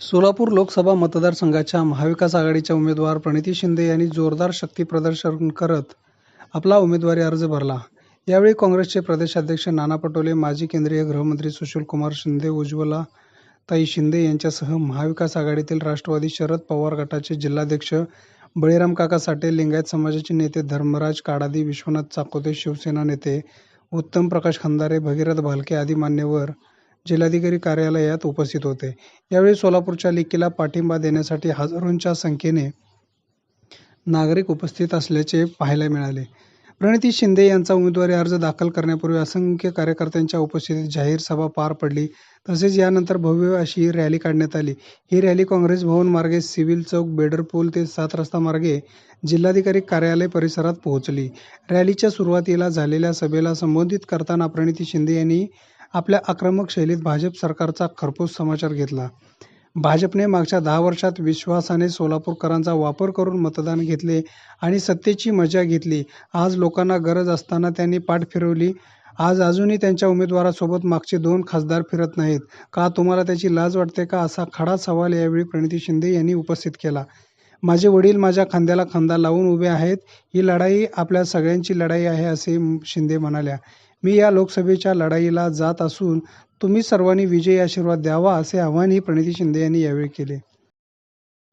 सोलापूर लोकसभा मतदारसंघाच्या महाविकास आघाडीच्या उमेदवार प्रणिती शिंदे यांनी जोरदार शक्ती प्रदर्शन करत आपला उमेदवारी अर्ज भरला. यावेळी काँग्रेसचे प्रदेशाध्यक्ष नाना पटोले माजी केंद्रीय गृहमंत्री सुशीलकुमार शिंदे उज्ज्वला ताई शिंदे यांच्यासह महाविकास आघाडीतील राष्ट्रवादी शरद पवार गटाचे जिल्हाध्यक्ष बळीराम काका साठे लिंगायत समाजाचे नेते धर्मराज काडादी विश्वनाथ चाकोते शिवसेना नेते उत्तम प्रकाश खंदारे भगीरथ भालके आदी मान्यवर जिल्हाधिकारी कार्यालयात उपस्थित होते. यावेळी सोलापूरच्या लेकीला पाठिंबा देण्यासाठी हजारोंच्या संख्येने नागरिक उपस्थित असल्याचे पाहायला मिळाले. प्रणिती शिंदे यांचा उमेदवारी अर्ज दाखल करण्यापूर्वी असंख्य कार्यकर्त्यांच्या उपस्थितीत जाहीर सभा पार पडली. तसेच यानंतर भव्य अशी रॅली काढण्यात आली. ही रॅली काँग्रेस भवन मार्गे सिव्हिल चौक बेडर पूल ते सात रस्ता मार्गे जिल्हाधिकारी कार्यालय परिसरात पोहोचली. रॅलीच्या सुरुवातीला झालेल्या सभेला संबोधित करताना प्रणिती शिंदे यांनी आपल्या आक्रमक शैलीत भाजप सरकारचा खरपूस समाचार घेतला. भाजपने मागच्या दहा वर्षात विश्वासाने सोलापूरकरांचा वापर करून मतदान घेतले आणि सत्तेची मजा घेतली. आज लोकांना गरज असताना त्यांनी पाठ फिरवली. आज अजूनही त्यांच्या उमेदवारासोबत मागचे दोन खासदार फिरत नाहीत. का तुम्हाला त्याची लाज वाटते का असा खडा सवाल यावेळी प्रणिती शिंदे यांनी उपस्थित केला. माझे वडील माझ्या खांद्याला खांदा लावून उभे आहेत. ही लढाई आपल्या सगळ्यांची लढाई आहे असे शिंदे म्हणाल्या. मी या लोकसभेच्या लढाईला जात असून तुम्ही सर्वांनी विजयी आशीर्वाद द्यावा असे आवाहनही प्रणिती शिंदे यांनी यावेळी केले.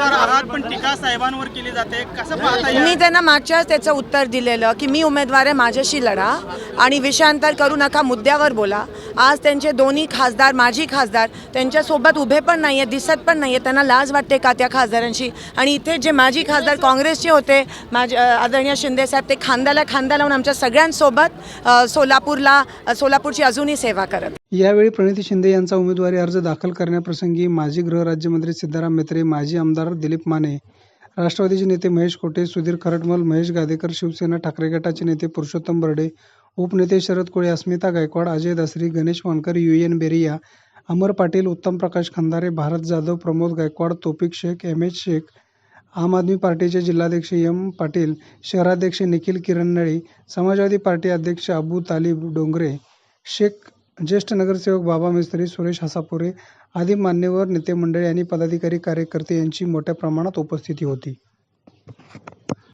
उमेदवार आहात पण टीका साहेबांवर केली जाते. कसं पाहता मी त्यांना मागच्याच त्याचं उत्तर दिलेलं की मी उमेदवार आहे माझ्याशी लढा आणि विषयांतर करू नका मुद्द्यावर बोला. आज त्यांचे दोन्ही खासदार माजी खासदार त्यांच्यासोबत उभे पण नाही आहेत दिसत पण नाही आहेत त्यांना लाज वाटते का त्या खासदारांशी? आणि इथे जे माजी खासदार काँग्रेसचे होते माझे अ, आदरणीय शिंदेसाहेब ते खांद्याला खांदा लावून आमच्या सगळ्यांसोबत सोलापूरला सोलापूरची अजूनही सेवा करत यावेळी प्रणिती शिंदे यांचा उमेदवारी अर्ज दाखल करण्याप्रसंगी माजी गृहराज्यमंत्री सिद्धाराम मेत्रे माजी आमदार दिलीप माने राष्ट्रवादीचे नेते महेश कोटे सुधीर खरटमल महेश गादेकर शिवसेना ठाकरे गटाचे नेते Purushottam Barde उपनेते Sharad Kole Asmita Gaikwad Ajay Dasri Ganesh Wankar U N Beriya Amar Patil Uttam Prakash Khandare Bharat Jadhav Pramod Gaikwad Topik Sheikh M H Sheikh Aam Aadmi पार्टीचे जिल्हाध्यक्ष एम पाटील शहराध्यक्ष निखिल किरणनळी समाजवादी पार्टी अध्यक्ष अबू तालिब डोंगरे शेख ज्येष्ठ नगरसेवक बाबा मिस्त्री सुरेश हसापुरे आदी मान्यवर नेते मंडळी आणि पदाधिकारी कार्यकर्ते यांची मोठ्या प्रमाणात उपस्थिती होती.